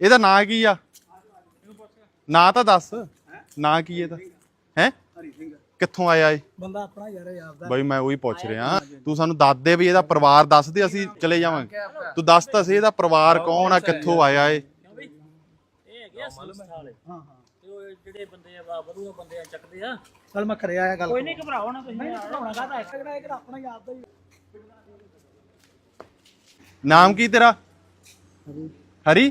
ਇਹਦਾ ਨਾਂ ਕੀ ਆ? ਨਾਂ ਤਾਂ ਦੱਸ। ਨਾਂ ਕੀ ਇਹਦਾ? ਹੈ? ਕਿੱਥੋਂ ਆਇਆ ਏ ਬੰਦਾ ਆਪਣਾ ਯਾਰ ਯਾਰ ਦਾ ਬਈ ਮੈਂ ਉਹੀ ਪੁੱਛ ਰਿਹਾ। ਤੂੰ ਸਾਨੂੰ ਦੱਸ ਦੇ ਵੀ ਇਹਦਾ ਪਰਿਵਾਰ ਦੱਸ ਦੇ ਅਸੀਂ ਚਲੇ ਜਾਵਾਂਗੇ। ਤੂੰ ਦੱਸ ਤਾਂ ਸੀ ਇਹਦਾ ਪਰਿਵਾਰ ਕੌਣ ਆ ਕਿੱਥੋਂ ਆਇਆ ਏ ਨਾਮ ਕੀ ਤੇਰਾ? ਹਰੀ?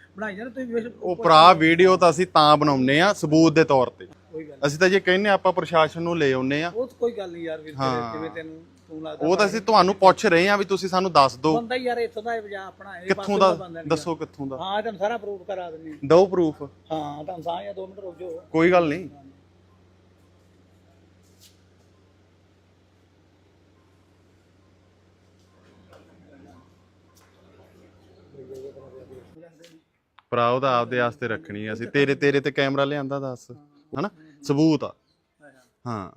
ਬਣਾਈ ਜਾਣਾ ਤੁਸੀਂ ਵੇਖ- ਉਹ ਭਰਾ ਵੀਡੀਓ ਤਾਂ ਅਸੀਂ ਤਾਂ ਬਣਾਉਨੇ ਆ ਸਬੂਤ ਦੇ ਤੌਰ ਤੇ। ਕੋਈ ਗੱਲ ਅਸੀਂ ਤਾਂ ਜੇ ਕਹਿੰਨੇ ਆਪਾਂ ਪ੍ਰਸ਼ਾਸਨ ਨੂੰ ਲੈ ਆਉਨੇ ਆ ਉਹ ਤਾਂ ਕੋਈ ਗੱਲ ਨਹੀਂ ਯਾਰ ਵੀਰ ਤੇਰੇ ਜਿਵੇਂ ਤੈਨੂੰ ਤੂੰ ਲੱਗਦਾ ਉਹ ਤਾਂ ਅਸੀਂ ਤੁਹਾਨੂੰ ਪੁੱਛ ਰਹੇ ਆ ਵੀ ਤੁਸੀਂ ਸਾਨੂੰ ਦੱਸ ਦਿਓ। ਬੰਦਾ ਹੀ ਯਾਰ ਇੱਥੋਂ ਦਾ ਜਾਂ ਆਪਣਾ ਇਹ ਕਿੱਥੋਂ ਦਾ? ਦੱਸੋ ਕਿੱਥੋਂ ਦਾ? ਹਾਂ ਤੁਹਾਨੂੰ ਸਾਰਾ ਪ੍ਰੂਫ ਕਰਾ ਦਿੰਦੇ ਦੋ ਪ੍ਰੂਫ ਹਾਂ ਤੁਹਾਨੂੰ ਸਾਹ ਜਾਂ 2 ਮਿੰਟ ਰੁਕ ਜਾਓ। ਕੋਈ ਗੱਲ ਨਹੀਂ। ਭਰਾ ਉਹਦਾ ਆਪਦੇ ਵਾਸਤੇ ਰੱਖਣੀ ਆ ਅਸੀਂ। ਤੇਰੇ ਤੇਰੇ ਤੇ ਕੈਮਰਾ ਲਿਆਂਦਾ ਦੱਸ, ਹਨਾ? ਸਬੂਤ ਆ। ਹਾਂ।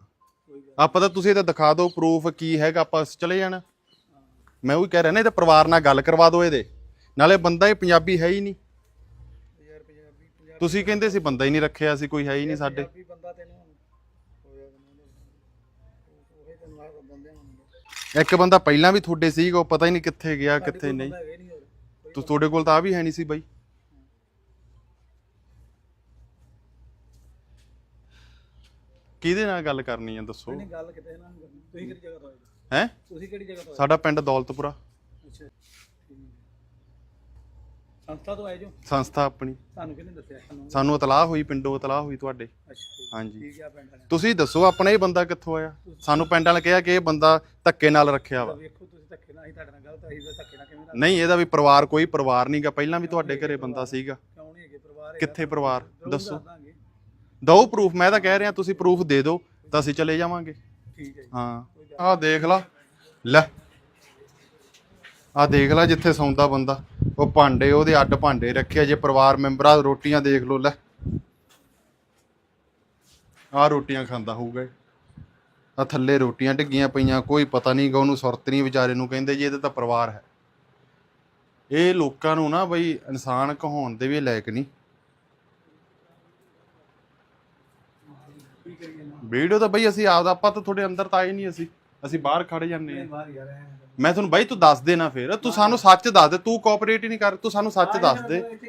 ਆਪਾਂ ਤਾਂ ਤੁਸੀਂ ਇਹਦਾ ਦਿਖਾ ਦਿਓ ਪ੍ਰੂਫ ਕੀ ਹੈਗਾ, ਆਪਾਂ ਚਲੇ ਜਾਣਾ। ਮੈਂ ਉਹੀ ਕਹਿ ਰਿਹਾ ਨਾ, ਇਹਦੇ ਪਰਿਵਾਰ ਨਾਲ ਗੱਲ ਕਰਵਾ ਦਿਓ ਇਹਦੇ। ਨਾਲੇ ਬੰਦਾ ਇਹ ਪੰਜਾਬੀ ਹੈ ਹੀ ਨਹੀਂ। ਤੁਸੀਂ ਕਹਿੰਦੇ ਸੀ ਬੰਦਾ ਹੀ ਨਹੀਂ ਰੱਖਿਆ ਸੀ, ਕੋਈ ਹੈ ਹੀ ਨਹੀਂ ਸਾਡੇ। ਇੱਕ ਬੰਦਾ ਪਹਿਲਾਂ ਵੀ ਤੁਹਾਡੇ ਸੀਗਾ, ਉਹ ਪਤਾ ਹੀ ਨਹੀਂ ਕਿੱਥੇ ਗਿਆ, ਕਿੱਥੇ ਨਹੀਂ। ਤੁਹਾਡੇ ਕੋਲ ਤਾਂ ਆ ਵੀ ਹੈ ਨਹੀਂ ਸੀ ਬਾਈ। ਕਿਹਦੇ ਨਾਲ ਗੱਲ ਕਰਨੀ ਆ ਦੱਸੋ? ਨਹੀਂ ਗੱਲ ਕਿਤੇ ਨਾ ਕਰਨੀ। ਤੁਸੀਂ ਕਿਹੜੀ ਜਗ੍ਹਾ ਤੋਂ ਆਏ? ਜੀ? ਹੈ? ਤੁਸੀਂ ਕਿਹੜੀ ਜਗ੍ਹਾ ਤੋਂ ਆਏ? ਸਾਡਾ ਪਿੰਡ ਦੌਲਤਪੁਰਾ। ਅੱਛਾ ਸੰਸਥਾ ਤੋਂ ਆਏ ਜੋ? ਸੰਸਥਾ ਆਪਣੀ। ਤੁਹਾਨੂੰ ਕਿਹਨੇ ਦੱਸਿਆ? ਤੁਹਾਨੂੰ ਸਾਨੂੰ ਇਤਲਾਹ ਹੋਈ ਪਿੰਡੋਂ ਇਤਲਾਹ ਹੋਈ ਤੁਹਾਡੇ। ਅੱਛਾ। ਹਾਂਜੀ। ਠੀਕ ਆ ਪਿੰਡ ਵਾਲਿਆਂ ਤੁਸੀਂ ਦੱਸੋ ਆਪਣਾ ਇਹ ਬੰਦਾ ਕਿੱਥੋਂ ਆਇਆ? ਸਾਨੂੰ ਪਿੰਡ ਵਾਲੇ ਕਿਹਾ ਕਿ ਇਹ ਬੰਦਾ ਧੱਕੇ ਨਾਲ ਰੱਖਿਆ ਵਾ। ਵੇਖੋ ਤੁਸੀਂ ਧੱਕੇ ਨਾਲ ਅਸੀਂ ਤੁਹਾਡੇ ਨਾਲ ਗਲਤ ਅਸੀਂ ਤਾਂ ਧੱਕੇ ਨਾਲ ਕਿਵੇਂ ਨਹੀਂ ਇਹਦਾ ਵੀ ਪਰਿਵਾਰ ਕੋਈ ਪਰਿਵਾਰ ਨਹੀਂਗਾ ਪਹਿਲਾਂ ਵੀ ਤੁਹਾਡੇ ਘਰੇ ਬੰਦਾ ਸੀਗਾ। ਕਿਉਂ ਨਹੀਂ ਹੈਗੇ? ਪਰਿਵਾਰ ਕਿੱਥੇ ਪਰਿਵਾਰ? ਦੱਸ। ਦੋ ਪ੍ਰੂਫ ਮੈਂ ਤਾਂ ਕਹਿ ਰਿਹਾ ਤੁਸੀਂ ਪ੍ਰੂਫ ਦੇ ਦਿਓ ਤਾਂ ਅਸੀਂ ਚਲੇ ਜਾਵਾਂਗੇ। ਠੀਕ ਹੈ ਜੀ। ਹਾਂ ਆਹ ਦੇਖ ਲਾ। ਲੈ। ਆਹ ਦੇਖ ਲਾ ਜਿੱਥੇ ਸੌਂਦਾ ਬੰਦਾ। ਉਹ ਭਾਂਡੇ ਉਹਦੇ ਅੱਡ ਭਾਂਡੇ ਰੱਖਿਆ ਜੇ ਪਰਿਵਾਰ ਮੈਂਬਰਾਂ ਰੋਟੀਆਂ ਦੇਖ ਲਓ ਲੈ। ਆਹ ਰੋਟੀਆਂ ਖਾਂਦਾ ਹੋਊਗਾ ਆ ਥੱਲੇ ਰੋਟੀਆਂ ਡਿੱਗੀਆਂ ਪਈਆਂ ਕੋਈ ਪਤਾ ਨਹੀਂ ਗਾ ਉਹਨੂੰ ਸੁਰਤ ਨਹੀਂ ਵਿਚਾਰੇ ਨੂੰ ਕਹਿੰਦੇ ਜੀ ਇਹਦਾ ਤਾਂ ਪਰਿਵਾਰ ਹੈ। ਇਹ ਲੋਕਾਂ ਨੂੰ ਨਾ ਬਈ ਇਨਸਾਨ ਕਹਾਉਣ ਦੇ ਵੀ ਲਾਇਕ ਨਹੀਂ। ਵੀਡੀਓ ਤਾਂ ਬਈ ਅਸੀਂ ਆਪਦਾ ਆਪਾਂ ਤਾਂ ਤੁਹਾਡੇ ਅੰਦਰ ਤਾਂ ਆਏ ਨਹੀਂ ਅਸੀਂ। ਅਸੀਂ ਬਾਹਰ ਖੜੇ ਜਾਂਦੇ ਆ ਬਾਹਰ ਯਾਰ ਐਂ ਮੈਂ ਤੁਹਾਨੂੰ ਬਾਈ ਤੂੰ ਦੱਸ ਦੇ ਨਾ ਫਿਰ। ਤੂੰ ਸਾਨੂੰ ਸੱਚ ਦੱਸ ਦੇ। ਤੂੰ ਕੋਆਪਰੇਟ ਹੀ ਨਹੀਂ ਕਰ ਤੂੰ ਸਾਨੂੰ ਸੱਚ ਦੱਸ ਦੇ।